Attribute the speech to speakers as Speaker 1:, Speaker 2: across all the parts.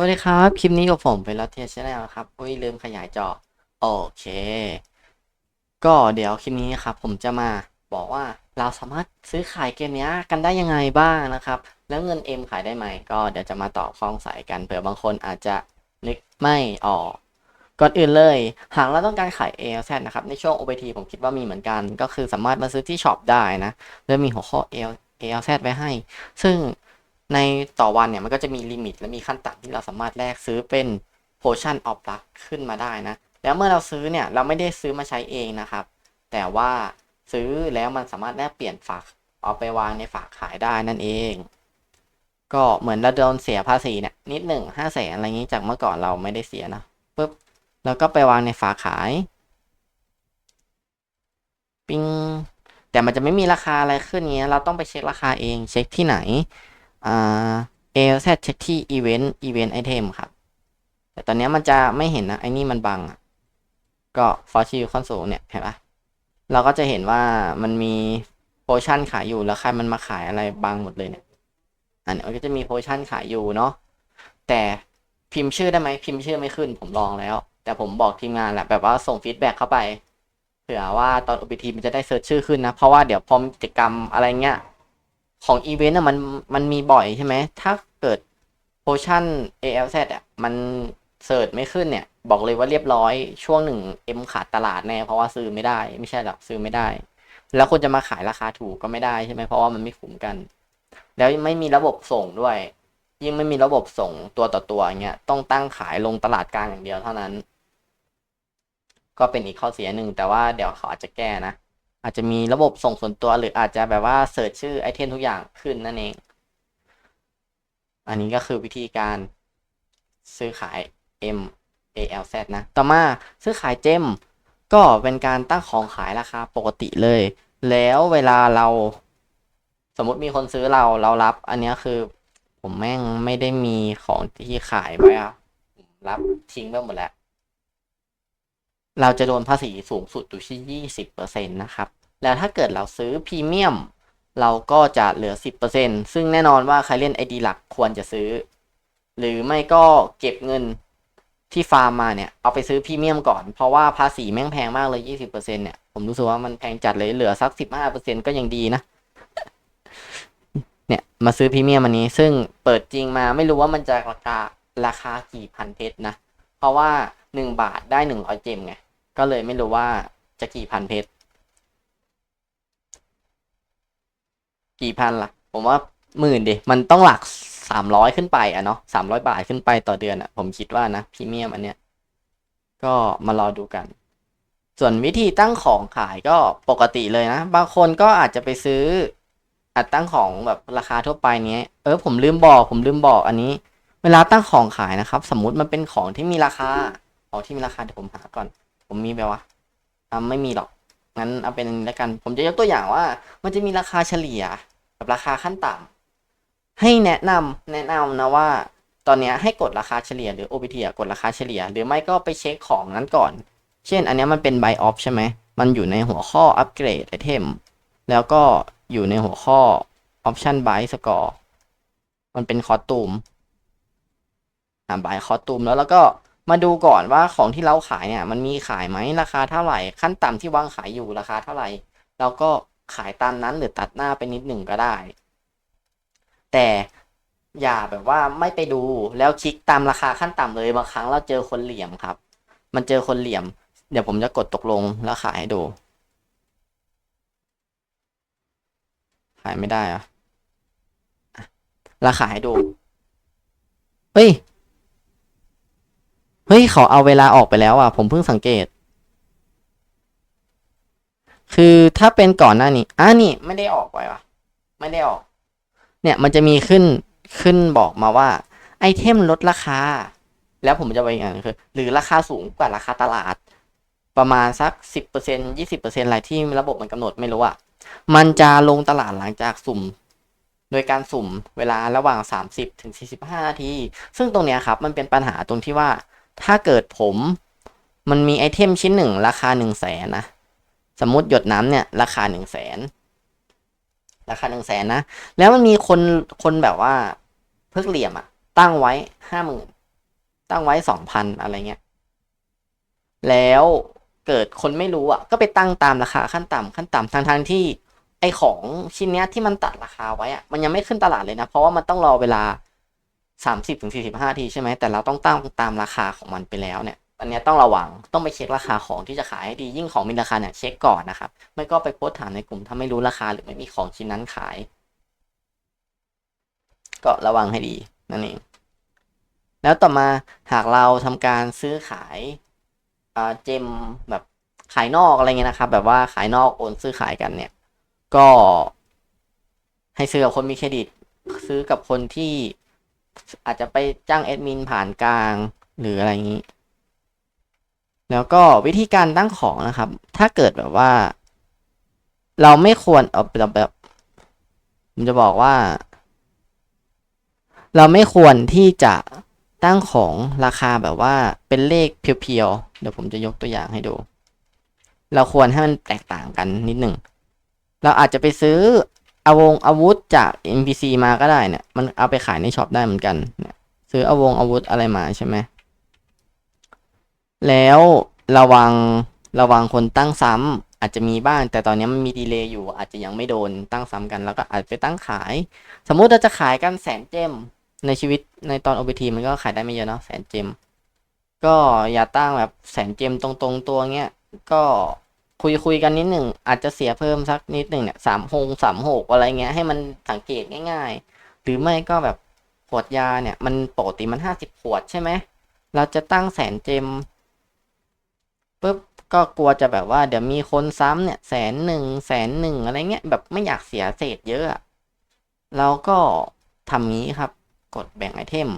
Speaker 1: วัสดีครับ คลิปนี้กับผมเป็นรัตเทียชแนลครับอุ้ยลืมขยายจอ โอเค ก็เดี๋ยวคลิปนี้ครับ ผมจะมาบอกว่าเราสามารถซื้อขายเกมนี้กันได้ยังไงบ้างนะครับ แล้วเงิน M ขายได้ไหม ก็เดี๋ยวจะมาตอบข้องใส่กันเผื่อบางคนอาจจะนึกไม่ออก ก่อนอื่นเลย หากเราต้องการขาย ALZ นะครับ ในช่วง OBT ผมคิดว่ามีเหมือนกัน ก็คือสามารถมาซื้อที่ช็อปได้นะแล้วมีหัวข้อ AL ALZ ไว้ให้ ซึ่ง ในต่อวันเนี่ยมันก็จะมีลิมิตและมีขั้นต่ำที่เราสามารถแลกซื้อเป็น Potion of Luck ขึ้นมาได้นะ แล้วเมื่อเราซื้อเนี่ยเราไม่ได้ซื้อมาใช้เองนะครับ แต่ว่าซื้อแล้วมันสามารถแลกเปลี่ยนฝากเอาไปวางในฝากขายได้นั่นเอง ก็เหมือนเราโดนเสียภาษีเนี่ยนิดหนึ่งห้าแสนอะไรอย่างนี้จากเมื่อก่อนเราไม่ได้เสียนะปุ๊บแล้วก็ไปวางในฝากขายปิ้งแต่มันจะไม่มีราคาอะไรขึ้นเงี้ยเราต้องไปเช็คราคาเองเช็คที่ไหน อ่า ALZ เช็คที่ Event Event Item ครับ แต่ตอนนี้มันจะไม่เห็นนะไอ้นี่มันบังอะก็ For c h i l Console เนี่ยเห็นปะเราก็จะเห็นว่ามันมีโพชั่นขายอยู่แล้วใครมันมาขายอะไรบังหมดเลยเนี่ย อันนี้ก็จะมีโพชั่นขายอยู่เนาะแต่พิมพ์ชื่อได้ไหมพิมพ์ชื่อไม่ขึ้น ผมลองแล้ว แต่ผมบอกทีมงานแหละแบบว่าส่งฟีดแบ็กเข้าไปเผื่อว่าตอน OPT มันจะได้เซิร์ชชื่อขึ้นนะ เพราะว่าเดี๋ยวพอมกิจกรรมอะไรเงี้ย ของอีเวนต์อะมันมันมีบ่อยใช่ไหม ถ้าเกิดโพชั่น ALZ อะมันเสิร์ชไม่ขึ้นเนี่ย บอกเลยว่าเรียบร้อยช่วงหนึ่งเอ็มขาดตลาดแน่เพราะว่าซื้อไม่ได้ ไม่ใช่หรอกซื้อไม่ได้ แล้วคนจะมาขายราคาถูกก็ไม่ได้ใช่ไหมเพราะว่ามันไม่คุ้มกัน แล้วไม่มีระบบส่งด้วย ยิ่งไม่มีระบบส่งตัวต่อตัวอย่างเงี้ยต้องตั้งขายลงตลาดกลางอย่างเดียวเท่านั้น ก็เป็นอีกข้อเสียหนึ่งแต่ว่าเดี๋ยวเขาอาจจะแก้นะ อาจจะมีระบบส่งส่วนตัวหรืออาจจะแบบว่าเสิร์ชชื่อไอเทมทุกอย่างขึ้นนั่นเอง อันนี้ก็คือวิธีการซื้อขาย M A L Z นะ ต่อมาซื้อขายเจมก็เป็นการตั้งของขายราคาปกติเลย แล้วเวลาเราสมมติมีคนซื้อเราเรารับ อันนี้คือผมแม่งไม่ได้มีของที่ขายไว้อะรับทิ้งไปหมดแล้ว เราจะโดนภาษีสูงสุดอยู่ที่ 20%นะครับ แล้วถ้าเกิดเราซื้อพรีเมียม เราก็จะเหลือ 10%ซึ่งแน่นอนว่าใครเล่น ID หลักควรจะซื้อ หรือไม่ก็เก็บเงินที่ฟาร์มมาเนี่ย เอาไปซื้อพรีเมียมก่อน เพราะว่าภาษีแม่งแพงมากเลย 20%เนี่ย ผมรู้สึกว่ามันแพงจัดเลยเหลือสัก 15%ก็ยังดีนะ เนี่ย มาซื้อพรีเมียมอันนี้ ซึ่งเปิดจริงมาไม่รู้ว่ามันจะราคาราคากี่พันเพชรนะ เพราะว่า 1 บาทได้ 100 เจมไง ก็เลยไม่รู้ว่าจะกี่พันเพชร กี่พันล่ะ ผมว่าหมื่นดิ มันต้องหลักสามร้อยขึ้นไปอะเนาะสามร้อยบาทขึ้นไปต่อเดือนอะผมคิดว่านะพรีเมียมอันเนี้ย ก็มารอดูกัน ส่วนวิธีตั้งของขายก็ปกติเลยนะ บางคนก็อาจจะไปซื้ออัดตั้งของแบบราคาทั่วไปเนี้ย เออผมลืมบอกผมลืมบอกอันนี้ เวลาตั้งของขายนะครับ สมมุติมันเป็นของที่มีราคาของที่มีราคาเดี๋ยวผมหาก่อน ผมมีไหมวะอ่าไม่มีหรอก งั้นเอาเป็นแล้วกัน ผมจะยกตัวอย่างว่า มันจะมีราคาเฉลี่ยกับราคาขั้นต่ำให้แนะนำแนะนำนะว่า ตอนนี้ให้กดราคาเฉลี่ยหรือ OBT อะกดราคาเฉลี่ย หรือไม่ก็ไปเช็คของนั้นก่อน เช่น อันนี้มันเป็น buy off ใช่ไหม มันอยู่ในหัวข้ออัปเกรดไอเทมแล้วก็อยู่ในหัวข้อ option buy score มันเป็นคอสตูมอ่า buy คอสตูมแล้วแล้วก็ มาดูก่อนว่าของที่เราขายเนี่ยมันมีขายไหมราคาเท่าไหร่ ขั้นต่ำที่วางขายอยู่ราคาเท่าไหร่แล้วก็ขายตามนั้นหรือตัดหน้าไปนิดหนึ่งก็ได้ แต่อย่าแบบว่าไม่ไปดูแล้วคลิกตามราคาขั้นต่ำเลยบางครั้งเราเจอคนเหลี่ยมครับ มันเจอคนเหลี่ยม เดี๋ยวผมจะกดตกลงแล้วขายให้ดู ขายไม่ได้อะอะแล้วขายให้ดู เฮ้ย เฮ้ย เขาเอาเวลาออกไปแล้วอะ ผมเพิ่งสังเกต คือถ้าเป็นก่อนหน้านี้อ่านี่ไม่ได้ออกไปวะไม่ได้ออก เนี่ยมันจะมีขึ้นขึ้นบอกมาว่า ไอเทมลดราคา แล้วผมจะไปอีกอย่างหนึงคือ หรือราคาสูงกว่าราคาตลาด ประมาณสักสิบเปอร์เซ็นยี่สิบเปอร์เซ็นอะไรที่ระบบมันกำหนดไม่รู้อะ มันจะลงตลาดหลังจากสุ่มโดยการสุ่มเวลาระหว่างสามสิบถึงสี่สิบห้านาที ซึ่งตรงเนี้ยครับ มันเป็นปัญหาตรงที่ว่า ถ้าเกิดผมมันมีไอเทมชิ้นหนึ่งราคาหนึ่งแสนนะ สมมติหยดน้ำเนี่ย ราคาหนึ่งแสนราคาหนึ่งแสนนะ แล้วมันมีคนคนแบบว่าเพิกเหลี่ยมอะตั้งไว้ห้าหมื่นตั้งไว้สองพันอะไรเงี้ย แล้วเกิดคนไม่รู้อะก็ไปตั้งตามราคาขั้นต่ำขั้นต่ำทางทางที่ไอของชิ้นเนี้ยที่มันตัดราคาไว้อะมันยังไม่ขึ้นตลาดเลยนะ เพราะว่ามันต้องรอเวลา สามสิบถึงสี่สิบห้าทีใช่ไหมแต่เราต้องตั้งตามราคาของมันไปแล้วเนี่ยอันเนี้ยต้องระวังต้องไปเช็คราคาของที่จะขายให้ดียิ่งของมีราคาเนี่ยเช็คก่อนนะครับไม่ก็ไปโพสถามในกลุ่มถ้าไม่รู้ราคาหรือไม่มีของชิ้นนั้นขาย ก็ระวังให้ดีนั่นเองแล้วต่อมาหากเราทำการซื้อขายเจมแบบขายนอกอะไรเงี้ยนะครับ แบบว่าขายนอกโอนซื้อขายกันเนี่ย ก็ให้ซื้อกับคนมีเครดิต ซื้อกับคนที่ อาจจะไปจ้างแอดมินผ่านกลางหรืออะไรอย่างนี้ แล้วก็วิธีการตั้งของนะครับ ถ้าเกิดแบบว่า เราไม่ควรเอาแบบแบบผมจะบอกว่า เราไม่ควรที่จะตั้งของราคาแบบว่าเป็นเลขเพียวๆ เดี๋ยวผมจะยกตัวอย่างให้ดู เราควรให้มันแตกต่างกันนิดหนึ่ง เราอาจจะไปซื้อ อาวงอาวุธจาก NPC มาก็ได้เนี่ย มันเอาไปขายในช็อปได้เหมือนกันเนี่ยซื้ออาวงอาวุธอะไรมาใช่ไหม แล้วระวังระวังคนตั้งซ้ำอาจจะมีบ้าง แต่ตอนนี้มันมีดีเลย์อยู่ อาจจะยังไม่โดนตั้งซ้ำกัน แล้วก็อาจไปตั้งขาย สมมุติเราจะขายกันแสนเจมในชีวิตในตอน OBT มันก็ขายได้ไม่เยอะเนาะแสนเจม ก็อย่าตั้งแบบแสนเจมตรงๆตัวเงี้ย ก็ คุยคุยกันนิดหนึ่งอาจจะเสียเพิ่มสักนิดหนึ่งเนี่ยสามหงสามหกอะไรเงี้ยให้มันสังเกตง่าย ๆ หรือไม่ก็แบบขวดยาเนี่ย มันปกติมันห้าสิบขวดใช่ไหมเราจะตั้งแสนเจมปุ๊บก็กลัวจะแบบว่าเดี๋ยวมีคนซ้ำเนี่ยแสนหนึ่งแสนหนึ่งอะไรเงี้ยแบบไม่อยากเสียเศษเยอะเราก็ทำงี้ครับ กดแบ่งไอเทม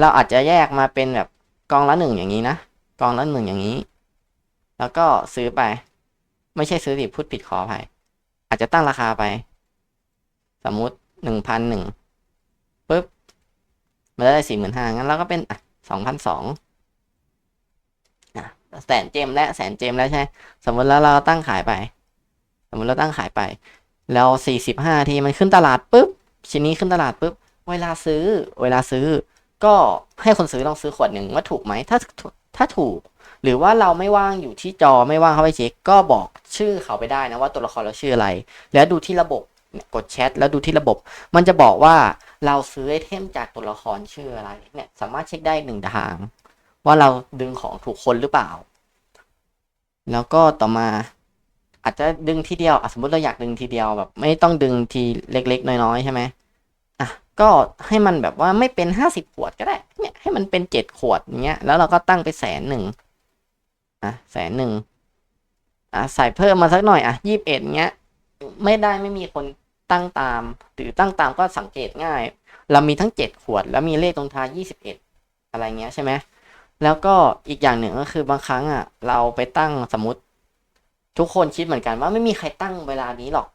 Speaker 1: เราอาจจะแยกมาเป็นแบบกองละหนึ่งอย่างนี้นะกองละหนึ่งอย่างนี้ แล้วก็ซื้อไป ไม่ใช่ซื้อดิพูดผิดขออภัยอาจจะตั้งราคาไป สมมุติหนึ่งพันหนึ่งปุ๊บมันได้สี่หมื่นห้างั้นเราก็เป็นสองพันสองอะแสนเจมและแสนเจมแล้วใช่สมมติแล้วเราตั้งขายไป สมมติเราตั้งขายไป แล้วสี่สิบห้าทีมันขึ้นตลาดปุ๊บชิ้นนี้ขึ้นตลาดปุ๊บเวลาซื้อ เวลาซื้อ ก็ให้คนซื้อลองซื้อขวดหนึ่งว่าถูกไหมถ้า ถ้าถูก หรือว่าเราไม่ว่างอยู่ที่จอไม่ว่างเข้าไปเช็คก็บอกชื่อเขาไปได้นะว่าตัวละครเราชื่ออะไร แล้วดูที่ระบบกดแชทแล้วดูที่ระบบ มันจะบอกว่าเราซื้อไอเทมจากตัวละครชื่ออะไรเนี่ยสามารถเช็คได้หนึ่งทาง ว่าเราดึงของถูกคนหรือเปล่า แล้วก็ต่อมาอาจจะดึงทีเดียวสมมติเราอยากดึงทีเดียวแบบ ไม่ต้องดึงทีเล็ก ๆ น้อยๆใช่ไหม ก็ให้มันแบบว่าไม่เป็นห้าสิบขวดก็ได้ เนี่ยให้มันเป็นเจ็ดขวดอย่างเงี้ย แล้วเราก็ตั้งไปแสนหนึ่งอะแสนหนึ่งอะใส่เพิ่มมาสักหน่อยอะยี่สิบเอ็ดเงี้ย ไม่ได้ไม่มีคนตั้งตาม หรือตั้งตามก็สังเกตง่าย เรามีทั้งเจ็ดขวด แล้วมีเลขตรงท้ายยี่สิบเอ็ดอะไรเงี้ยใช่ไหมแล้วก็อีกอย่างหนึ่งก็คือบางครั้งอะ เราไปตั้งสมมติ ทุกคนคิดเหมือนกันว่าไม่มีใครตั้งเวลานี้หรอก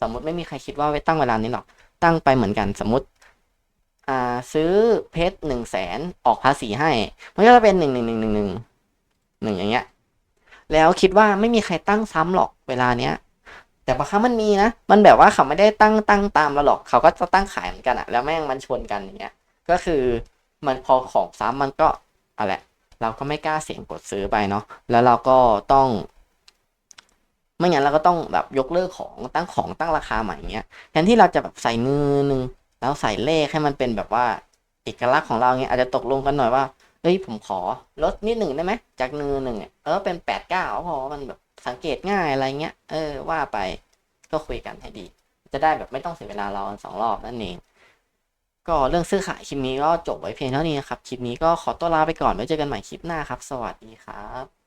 Speaker 1: สมมติไม่มีใครคิดว่าไปตั้งเวลานี้หรอก ตั้งไปเหมือนกันสมมติซื้อเพชรหนึ่งแสนออกภาษีให้ มันก็จะเป็นหนึ่งหนึ่งหนึ่งหนึ่งหนึ่งหนึ่งอย่างเงี้ย แล้วคิดว่าไม่มีใครตั้งซ้ำหรอกเวลาเนี้ย แต่บางครั้งมันมีนะ มันแบบว่าเขาไม่ได้ตั้งตั้งตามเราหรอก เขาก็จะตั้งขายเหมือนกันอะแล้วแม่งมันชนกันอย่างเงี้ย ก็คือมันพอของซ้ำมันก็อะไรเราก็ไม่กล้าเสี่ยงกดซื้อไปเนาะ แล้วเราก็ต้อง ไม่งั้นเราก็ต้องแบบยกเลิกของตั้งของตั้งราคาใหม่เงี้ยแทนที่เราจะแบบใส่มือหนึ่งแล้วใส่เลขให้มันเป็นแบบว่าเอกลักษณ์ของเราเงี้ยอาจจะตกลงกันหน่อยว่าเอ้ยผมขอลดนิดหนึ่งได้ไหมจากเนือหนึ่งเออเป็นแปดเก้าพอมันแบบสังเกตง่ายอะไรเงี้ยเออว่าไปก็คุยกันให้ดี จะได้แบบไม่ต้องเสียเวลาเราสองรอบนั่นเองก็เรื่องซื้อขายคลิปนี้ก็จบไว้เพียงเท่านี้นะครับ คลิปนี้ก็ขอตัวลาไปก่อนไว้เจอกันใหม่คลิปหน้าครับ สวัสดีครับ